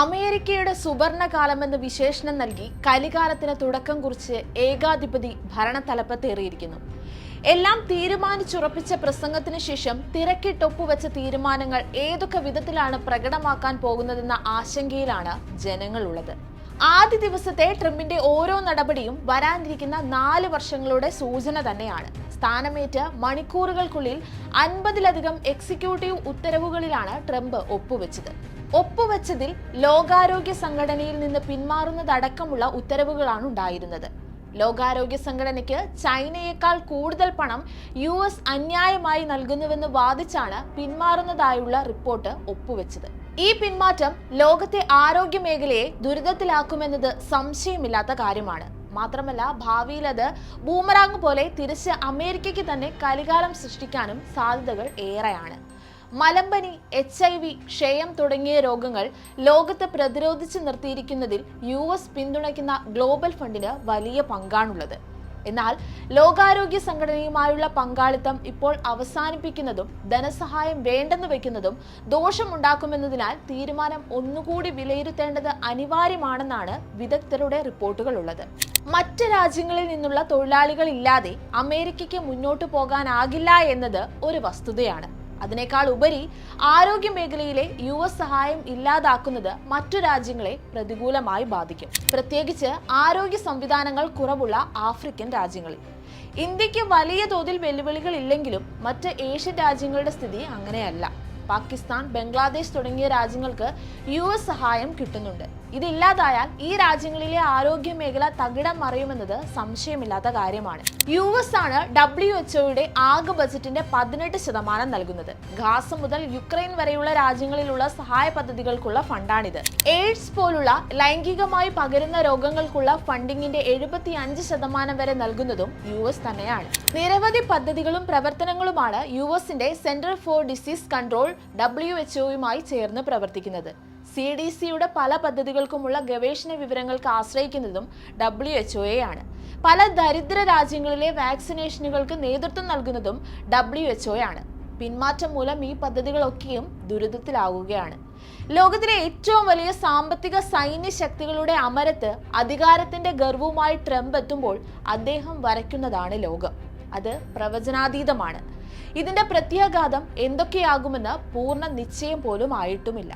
അമേരിക്കയുടെ സുവർണകാലമെന്ന് വിശേഷണം നൽകി കലികാലത്തിന് തുടക്കം കുറിച്ച് ഏകാധിപതി ഭരണതലപ്പത്തേറിയിരിക്കുന്നു. എല്ലാം തീരുമാനിച്ചുറപ്പിച്ച പ്രസംഗത്തിന് ശേഷം തിരക്കിട്ടൊപ്പുവെച്ച തീരുമാനങ്ങൾ ഏതൊക്കെ വിധത്തിലാണ് പ്രകടമാക്കാൻ പോകുന്നതെന്ന ആശങ്കയിലാണ് ജനങ്ങളുള്ളത്. ആദ്യ ദിവസത്തെ ട്രംപിന്റെ ഓരോ നടപടിയും വരാനിരിക്കുന്ന നാല് വർഷങ്ങളുടെ സൂചന തന്നെയാണ്. സ്ഥാനമേറ്റ മണിക്കൂറുകൾക്കുള്ളിൽ അൻപതിലധികം എക്സിക്യൂട്ടീവ് ഉത്തരവുകളിലാണ് ട്രംപ് ഒപ്പുവെച്ചത്. ഒപ്പുവെച്ചതിൽ ലോകാരോഗ്യ സംഘടനയിൽ നിന്ന് പിന്മാറുന്നതടക്കമുള്ള ഉത്തരവുകളാണ് ഉണ്ടായിരുന്നത്. ലോകാരോഗ്യ സംഘടനയ്ക്ക് ചൈനയേക്കാൾ കൂടുതൽ പണം യു എസ് അന്യായമായി നൽകുന്നുവെന്ന് വാദിച്ചാണ് പിന്മാറുന്നതായുള്ള റിപ്പോർട്ട് ഒപ്പുവെച്ചത്. ഈ പിന്മാറ്റം ലോകത്തെ ആരോഗ്യ മേഖലയെ ദുരിതത്തിലാക്കുമെന്നത് സംശയമില്ലാത്ത കാര്യമാണ്. മാത്രമല്ല ഭാവിയിൽ അത് ബൂമറാങ് പോലെ തിരിച്ച് അമേരിക്കയ്ക്ക് തന്നെ കലികാലം സൃഷ്ടിക്കാനും സാധ്യതകൾ ഏറെയാണ്. മലമ്പനി എച്ച് ഐ വി ക്ഷയം തുടങ്ങിയ രോഗങ്ങൾ ലോകത്ത് പ്രതിരോധിച്ചു നിർത്തിയിരിക്കുന്നതിൽ യു എസ് പിന്തുണയ്ക്കുന്ന ഗ്ലോബൽ ഫണ്ടിന് വലിയ പങ്കാണുള്ളത്. എന്നാൽ ലോകാരോഗ്യ സംഘടനയുമായുള്ള പങ്കാളിത്തം ഇപ്പോൾ അവസാനിപ്പിക്കുന്നതും ധനസഹായം വേണ്ടെന്ന് വെക്കുന്നതും ദോഷമുണ്ടാക്കുമെന്നതിനാൽ തീരുമാനം ഒന്നുകൂടി വിലയിരുത്തേണ്ടത് അനിവാര്യമാണെന്നാണ് വിദഗ്ധരുടെ റിപ്പോർട്ടുകളുള്ളത്. മറ്റ് രാജ്യങ്ങളിൽ നിന്നുള്ള തൊഴിലാളികളില്ലാതെ അമേരിക്കയ്ക്ക് മുന്നോട്ടു പോകാനാകില്ല എന്നത് ഒരു വസ്തുതയാണ്. അതിനേക്കാൾ ഉപരി ആരോഗ്യ മേഖലയിലെ യു എസ് സഹായം ഇല്ലാതാക്കുന്നത് മറ്റു രാജ്യങ്ങളെ പ്രതികൂലമായി ബാധിക്കും. പ്രത്യേകിച്ച് ആരോഗ്യ സംവിധാനങ്ങൾ കുറവുള്ള ആഫ്രിക്കൻ രാജ്യങ്ങളിൽ. ഇന്ത്യയ്ക്ക് വലിയ തോതിൽ വെല്ലുവിളികൾ ഇല്ലെങ്കിലും മറ്റ് ഏഷ്യൻ രാജ്യങ്ങളുടെ സ്ഥിതി അങ്ങനെയല്ല. പാകിസ്ഥാൻ ബംഗ്ലാദേശ് തുടങ്ങിയ രാജ്യങ്ങൾക്ക് യു സഹായം കിട്ടുന്നുണ്ട്. ഇതില്ലാതായാൽ ഈ രാജ്യങ്ങളിലെ ആരോഗ്യ മേഖല തകിടം മറിയുമെന്നത് സംശയമില്ലാത്ത കാര്യമാണ്. യു എസ് ആണ് ഡബ്ല്യു എച്ച്ഒയുടെ ആകെ ബജറ്റിന്റെ പതിനെട്ട് ശതമാനം നൽകുന്നത്. ഗാസ മുതൽ യുക്രൈൻ വരെയുള്ള രാജ്യങ്ങളിലുള്ള സഹായ പദ്ധതികൾക്കുള്ള ഫണ്ടാണിത്. എയ്ഡ്സ് പോലുള്ള ലൈംഗികമായി പകരുന്ന രോഗങ്ങൾക്കുള്ള ഫണ്ടിങ്ങിന്റെ എഴുപത്തി അഞ്ച് ശതമാനം വരെ നൽകുന്നതും യു എസ് തന്നെയാണ്. നിരവധി പദ്ധതികളും പ്രവർത്തനങ്ങളുമാണ് യു എസിന്റെ centre for disease control W എച്ച്ഒയുമായി ചേർന്ന് പ്രവർത്തിക്കുന്നത്. സി ഡി സിയുടെ പല പദ്ധതികൾക്കുമുള്ള ഗവേഷണ വിവരങ്ങൾക്ക് ആശ്രയിക്കുന്നതും ഡബ്ല്യു എച്ച് ആണ്. പല ദരിദ്ര രാജ്യങ്ങളിലെ വാക്സിനേഷനുകൾക്ക് നേതൃത്വം നൽകുന്നതും ഡബ്ല്യു എച്ച് ആണ്. പിന്മാറ്റം മൂലം ഈ പദ്ധതികളൊക്കെയും ദുരിതത്തിലാവുകയാണ്. ലോകത്തിലെ ഏറ്റവും വലിയ സാമ്പത്തിക സൈന്യ ശക്തികളുടെ അമരത്ത് അധികാരത്തിന്റെ ഗർവവുമായി ട്രംപ് എത്തുമ്പോൾ അദ്ദേഹം വരയ്ക്കുന്നതാണ് ലോകം. അത് പ്രവചനാതീതമാണ്. ഇതിന്റെ പ്രത്യാഘാതം എന്തൊക്കെയാകുമെന്ന് പൂർണ നിശ്ചയം പോലും ആയിട്ടുമില്ല.